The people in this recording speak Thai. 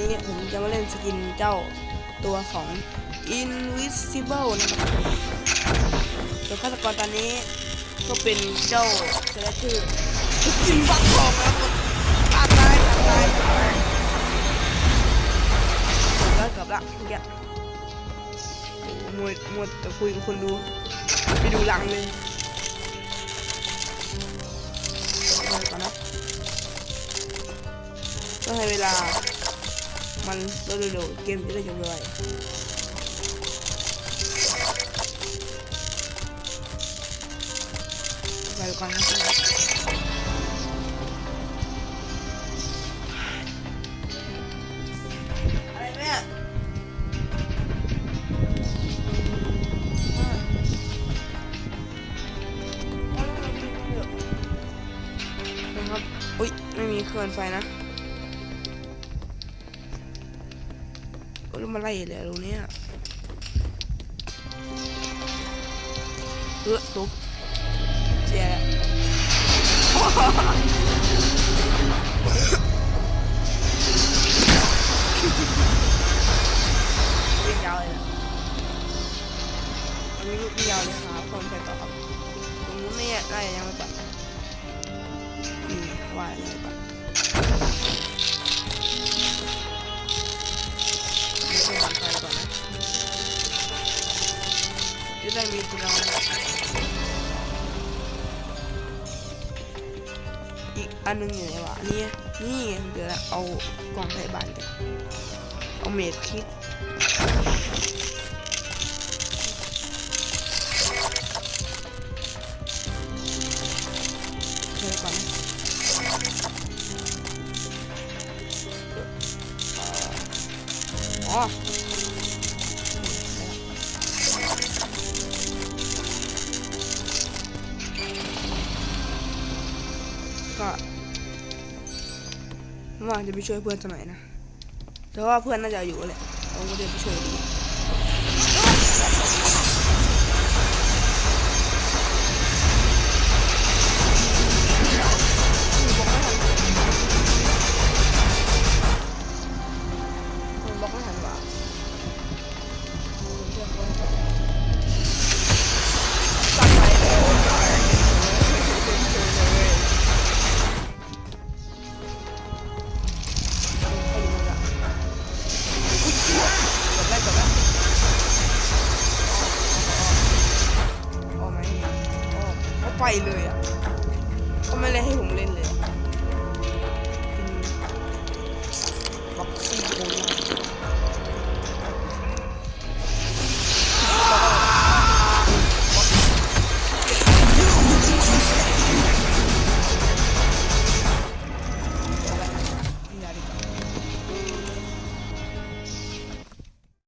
นี้ผมจะมาเล่นสกินเจ้าตัวของ Invisible นะครับตัวฆาตกรตอนนี้ก็เป็นเจ้าเซเลชื่อสกินบักทองนะครับตายตายตายตายเกือบแล้วเกือบละเมื่อกี้หมวยมวยแต่คุยกับคนดู ไปดูหลังเลยก่อนนะก็ให้เวลา มันเร็วๆเกมจะได้จบไวไปก่อนนะอะไรแม่นะครับ อุ๊ย ไม่มีเครื่องไฟนะ ก็รู้มาไล่เลยตรงเนี้ยเออตุ๊บเสียแล้ววิ่งยาวเลยนะอันนี้วิ่งยาวเลยครับคนไปตอบตรงนู้นเนี่ยไล่ยังไม่ปัดนี่ว่ายังไม่ปั ได้มีคุณเอาอีกอันนึงอยู่ไหนวะนี่นี่เดี๋ยวเอากล่องไทยบานกันเอาเมดคิดเดี๋ยวก่อนอ่อ ก็ว่าจะไปช่วยเพื่อนสมัยนะ แต่ว่าเพื่อนน่าจะอยู่แหละผมก็จะไปช่วยดี ไฟเลยอะเขาไม่เลยให้ผมเล่นเลย